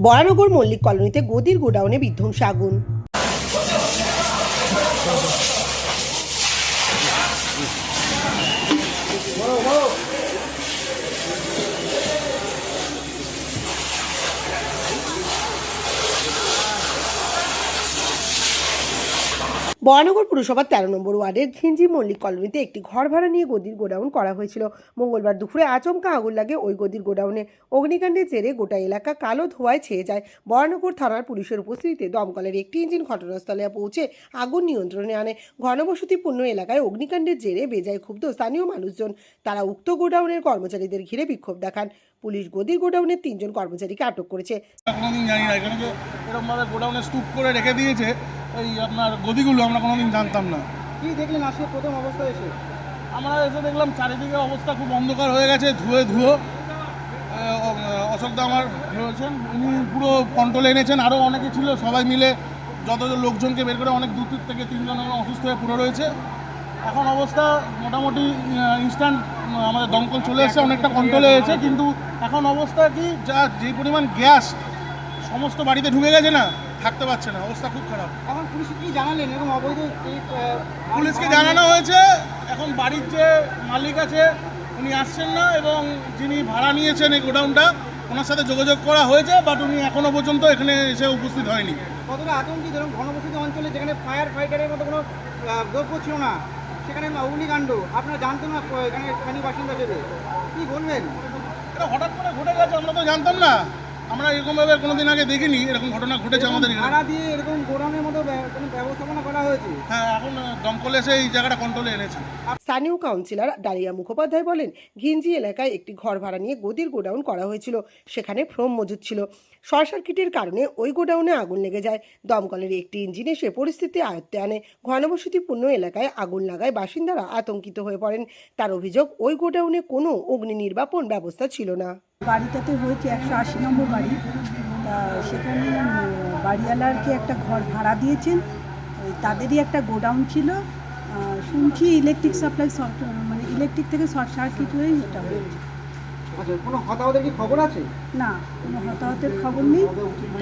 বরানগর মল্লিক কলোনিতে গদির গোডাউনে বিধ্বংসী আগুন বরানগর পুরসভার তেরো নম্বর ওয়ার্ডের ঘিঞ্জি মল্লিক কলোনিতে একটি ঘর ভাড়া নিয়ে গদির গোডাউন করা হয়েছিল। মঙ্গলবার দুপুরে আচমকা আগুন লাগে ওই গদির গোডাউনে। অগ্নিকাণ্ডের জেরে গোটা এলাকা কালো ধোঁয়ায় ছেয়ে যায়। বরানগর থানার পুলিশের উপস্থিতিতে দমকলের একটি ইঞ্জিন ঘটনাস্থলে পৌঁছে আগুন নিয়ন্ত্রণে আনে। ঘনবসতিপূর্ণ এলাকায় অগ্নিকাণ্ডের জেরে বেজায় ক্ষুব্ধ স্থানীয় মানুষজন। তারা উক্ত গোডাউনের কর্মচারীদের ঘিরে বিক্ষোভ দেখান। পুলিশ গদির গোডাউনের তিনজন কর্মচারীকে আটক করেছে। এরকমভাবে গোডাউনে স্তূপ করে রেখে দিয়েছে। এই আপনার গদিগুলো আমরা কোনোদিন জানতাম না। কি দেখলেন আসলে প্রথম অবস্থায় এসে? আমরা এসে দেখলাম চারিদিকে অবস্থা খুব অন্ধকার হয়ে গেছে ধুয়ে ধুয়ো। অশোকদা আমার রয়েছেন উনি পুরো কন্ট্রোলে এনেছেন আরও অনেকে ছিল সবাই মিলে যত লোকজনকে বের করে অনেক দূর দূর থেকে তিনজন অসুস্থ হয়ে পুরো রয়েছে। এখন অবস্থা মোটামুটি ইনস্ট্যান্ট আমাদের দমকল চলে এসেছে অনেকটা কন্ট্রোলে এসেছে কিন্তু এখন অবস্থা কি যা যে পরিমাণ গ্যাস সমস্ত বাড়িতে ঢুকে গেছে না থাকতে পারছে না অবস্থা খুব খারাপ। এখন পুলিশ কি জানালেন? এরকম অবৈধ পুলিশকে জানানো হয়েছে এখন বাড়ির যে মালিক আছে উনি আসছেন না এবং যিনি ভাড়া নিয়েছেন এই গোডাউনটা ওনার সাথে যোগাযোগ করা হয়েছে বাট উনি এখনও পর্যন্ত এখানে এসে উপস্থিত হয়নি। কতটা আতঙ্কিত এরকম ঘনবসতি অঞ্চলে যেখানে ফায়ার ফাইটারের মতো কোনো দ্রব্য ছিল না সেখানে অগ্নিকাণ্ড আপনারা জানতেন না এখানে স্থানীয় বাসিন্দা হিসেবে কি বলবেন? এটা হঠাৎ করে ঘটে গেছে আমরা তো জানতাম না। আমরা এরকমভাবে কোনোদিন আগে দেখিনি এরকম ঘটনা ঘটেছে আমাদের এখানে। ভাড়া দিয়ে এরকম গোডাউনের মতো কোনো ব্যবস্থাপনা করা হয়েছে? হ্যাঁ এখন দমকল এসে এই জায়গাটা কন্ট্রোলে এনেছে। স্থানীয় কাউন্সিলর ডালিয়া মুখোপাধ্যায় বলেন ঘিঞ্জি এলাকায় একটি ঘর ভাড়া নিয়ে গদির গোডাউন করা হয়েছিল সেখানে ফ্রোম মজুদ ছিল। শর্ট সার্কিটের কারণে ওই গোডাউনে আগুন লেগে যায়। দমকলের একটি ইঞ্জিন এসে পরিস্থিতি আয়ত্তে আনে। ঘনবসতিপূর্ণ এলাকায় আগুন লাগায় বাসিন্দারা আতঙ্কিত হয়ে পড়েন। তার অভিযোগ ওই গোডাউনে কোনো অগ্নি নির্বাপন ব্যবস্থা ছিল না। বাড়িটাতে হয়েছে একশো আশি নম্বর বাড়ি। তা সেখানে বাড়িওয়ালারকে একটা ঘর ভাড়া দিয়েছেন। তাদেরই একটা গোডাউন ছিল। শুনছি ইলেকট্রিক সাপ্লাই শর্ট মানে ইলেকট্রিক থেকে শর্ট সার্কিট হয়ে এটা হয়েছে। আচ্ছা কোনো হতাহতের কি খবর আছে? না কোনো হতাহতের খবর নেই।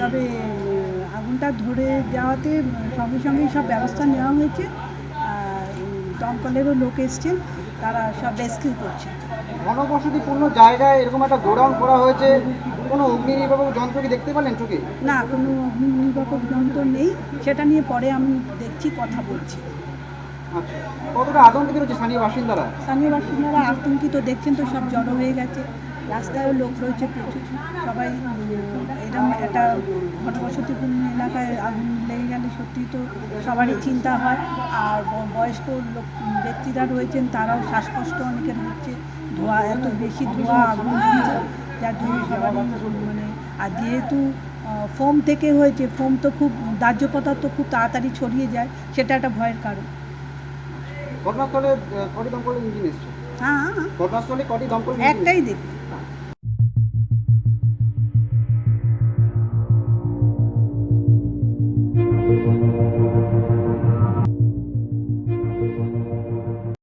তবে আগুনটা ধরে যাওয়াতে সঙ্গে সঙ্গেই সব ব্যবস্থা নেওয়া হয়েছে। দমকলেরও লোক এসছেন। তারা সব রেস্কিউ করছে। ঘনবসতিপূর্ণ জায়গায় এরকম একটা গোডাউন করা হয়েছে কোনো অগ্নি নির্বাপক যন্ত্র কি দেখতে পেলেন চোখে? না কোনো অগ্নি নির্বাপক যন্ত্র নেই। সেটা নিয়ে পরে আমি দেখছি কথা বলছি। আচ্ছা কতটা আতঙ্কিত রয়েছে স্থানীয় বাসিন্দারা? স্থানীয় বাসিন্দারা আতঙ্কিত দেখছেন তো সব জড়ো হয়ে গেছে। রাস্তায়ও লোক রয়েছে প্রচুর। সবাই এরকম একটা ঘনবসতিপূর্ণ এলাকায় আগুন লেগে গেলে সত্যি তো সবারই চিন্তা হয়। আর বয়স্ক লোক ব্যক্তিরা রয়েছেন তারাও শ্বাসকষ্ট অনেকের হচ্ছে। ধোঁয়া এত বেশি ধোঁয়া আগুন যার জন্য সবার মানে আর যেহেতু ফোম থেকে হয়েছে ফোম তো খুব দাহ্য পদার্থ খুব তাড়াতাড়ি ছড়িয়ে যায় সেটা একটা ভয়ের কারণ। ঘটনাস্থলে কটি দমকল ইঞ্জিন এসছে? হ্যাঁ হ্যাঁ। ঘটনাস্থলে কটি দমকল একটাই দেখি